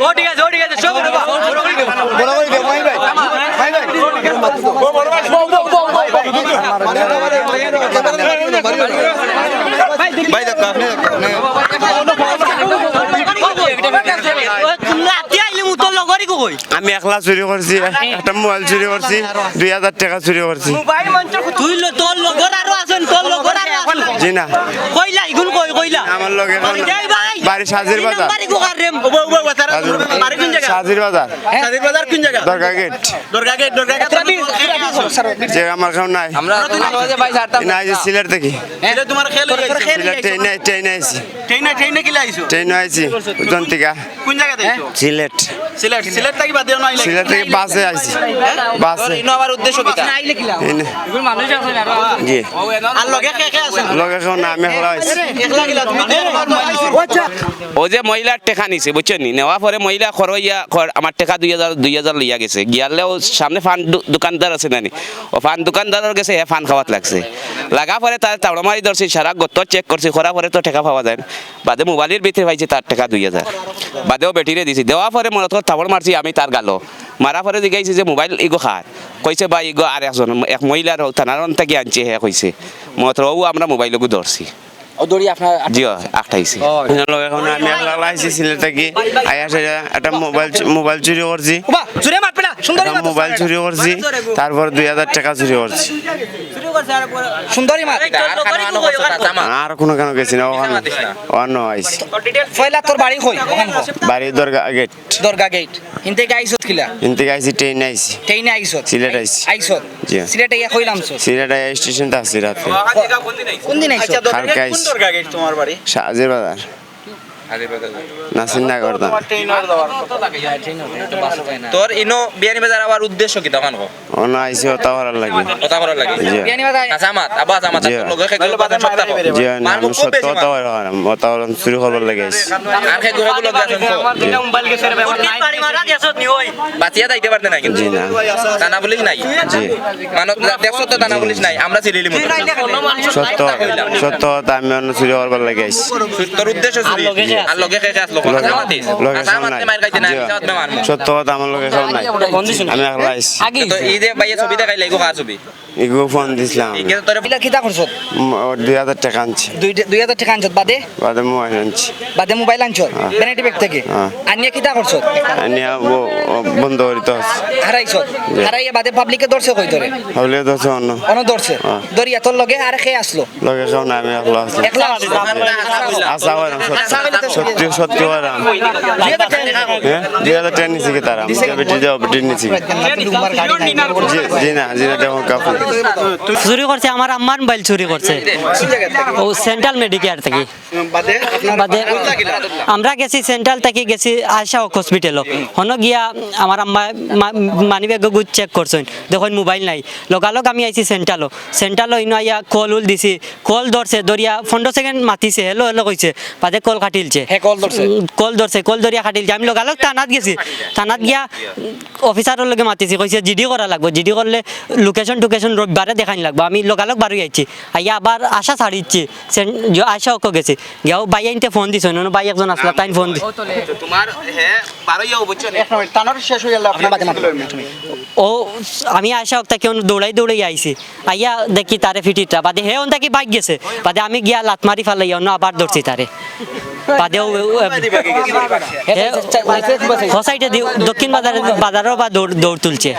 ও ঠিক আছে ও ঠিক আছে সব ভাই আমি একলা চুরি করছি একটা মোবাইল চুরি করছি দুই হাজার টাকা চুরি করছি তুই তোর লগর আরও আছেন তোর লগর জি না আমার লোকের বাড়ি সাজির বাজার। সাজির- কোন জায়গা সাজির বাজার কোন জায়গা দরগা gate Durga gate Durga gate যে আমার কেউ নাই না এই যে সিলেট থেকে এটা তোমার খেল সিলেট ট্রেনে ট্রেনে আইছি ট্রেনে ট্রেনে কি লাইছো ট্রেনে আইছি জন্তিকা কোন জায়গা দেখছ সিলেট সিলেট সিলেট থেকে বাদ দিও না সিলেট থেকে বাসে আইছি বাসে আবার উদ্দেশ্য কি এনে। জি আর লগে কে কে আছে লগে না আমি একলা আইছি একলা গিলা তুমি ও যে মহিলার টেকা নিছে বুঝছেন নি নেওয়া পরে মহিলা খরইয়া খর আমার টেকা দুই হাজার দুই হাজার লইয়া গেছে। গিয়ালে ও সামনে ফান দোকানদার আছে নানি। ও ফান দোকানদারের গেছে হে ফান খাওয়াত লাগছে। লাগা পরে তার তাড়া মারি ধরছি, সারা গত চেক করছি করা পরে তো টেকা পাওয়া যায় বাদে মোবাইলের ভিতরে পাইছে তার টাকা দুই হাজার। বাদেও বেটিরে দিছি। দেওয়া পরে মনে তো তাবড় মারছি, আমি তার গালো। মারা পরে জিগাইছি যে মোবাইল ইগো খার। কইছে বা ইগো আর একজন, এক মহিলার থানার থেকে আনছে হে, কইছে। মত আমরা মোবাইলকো ধরছি। আমি একলা একলা আইছি সিলেট আয়া একটা মোবাইল মোবাইল চুরি করছি। মোবাইল চুরি করছি তারপর দুই হাজার টাকা চুরি করছি। সুন্দরী আর কোনো কেন গেছি না ওখানে অন্য আইছি পয়লা তোর বাড়ি কই? বাড়ির দরগা গেট দরগা গেট হিনতে গাইছত কিলা? ইনতে আইছি ট্রেনে আইছি। ট্রেনে আইছত সিলেট আইছি। আইছত জি। সিলেটে কইলাম সো সিলেট আইয়া স্টেশনটা আছি রাতে। কোন দিন আইছত কালকে কোন আইছি গেট তোমার বাড়ি? সাজের বাজার। তোর ইনো বিয়ানি বাজার আবার উদ্দেশ্য কি তখন কো? অন্য আইছি ওটা করার লাগে। কথা করার লাগে। বিয়ানি বাজার আসামাত আবা আসামাত লগে খেগুলো বাজার সপ্তাহ জি মার আমি সত্য বেশি করার ওটা হলো চুরি করবার লাগে আইছি। আর খেগুলো গুলো গাছন বাঁচিয়া যাইতে পারতে না কিন্তু। জি না। থানা পুলিশ নাই? জি। মানব দেখছ তো থানা পুলিশ নাই? আমরা সিরিলি মতো সত্য সত্য আমি অন্য চুরি করবার লাগে আইছি। তোর উদ্দেশ্য চুরি আর লগে খেয়ে আসলো আসামাতি লগে আসামাত নাই মার খাইতে না জি। আমি মার সত্য কথা আমার লগে খাও নাই আমি একলা আইছি তো এই যে বাইয়ে ছবি দেখাই লাগো কার ছবি ইগো ফোন দিছিলাম এই যে তোর বিলা কিতা করছত উম, ওর দুই হাজার টাকা আনছি দুই দুই হাজার টাকা আনছত বাদে বাদে মোবাইল আনছি বাদে মোবাইল ব্যাগ থেকে হ্যাঁ। আনিয়া কিতা করছত আনিয়া বন্ধ করিতে আছে হারাইছত হারাইয়া বাদে পাবলিকে ধরছে কই তোরে হলে আছে অন্য অন ধরছে হ্যাঁ। দরিয়া তোর লগে আর খেয়ে আসলো লগে খাও না আমি একলা আসলো করাম সত্যি সত্যি দুই হাজার টাকা নিছি তারা। বেটি যাও বেটি নিছি জি জি না জি না দেখো কাপু চুরি করছে আমার আম্মার মোবাইল চুরি করছে। ও সেন্ট্রাল মেডিকেয়ার থেকে। বাদে আমরা গেছি সেন্ট্রাল থেকে গেছি আশা হসপিটাল হন গিয়া আমার আম্মা মানি ব্যাগ গুড চেক করছেন। দেখুন মোবাইল নাই। লগালগ আমি আইছি সেন্ট্রালও। সেন্ট্রালও ইনো আইয়া কল উল দিছি। কল ধরছে দরিয়া পনেরো সেকেন্ড মাতিছে। হেলো হেলো কইছে। বাদে কল কাটিলছে। হে কল ধরছে। কল ধরিয়া কাটিলছে। আমি লগালগ থানাত গেছি। থানাত গিয়া অফিসারের লগে মাতিছি কইছে জিডি করা লাগবো। জিডি করলে লোকেশন টোকেশন রবিবারে দেখানি লাগবো। আমি লগালগ বারোই আইছি আইয়া আবার আশা ছাড়িচ্ছি আশা অক গেছি। গিয়াও বাই আইনতে ফোন দিছ। নো বাই একজন আসলা তাই ফোন দি তোমার হে বারো বুঝছ না? শেষ হয়ে গেল আপনি বাদে ও আমি আশা অক্তা কেউ দৌড়াই দৌড়াই আইছি আইয়া দেখি তারে ফিটিটা বাদে হে অন তাকি বাইক গেছে। বাদে আমি গিয়া লাত মারি ফেলাই অন্য আবার ধরছি তারে দক্ষিণ বাজার বাজারও বা দৌড় দৌড় তুলছে।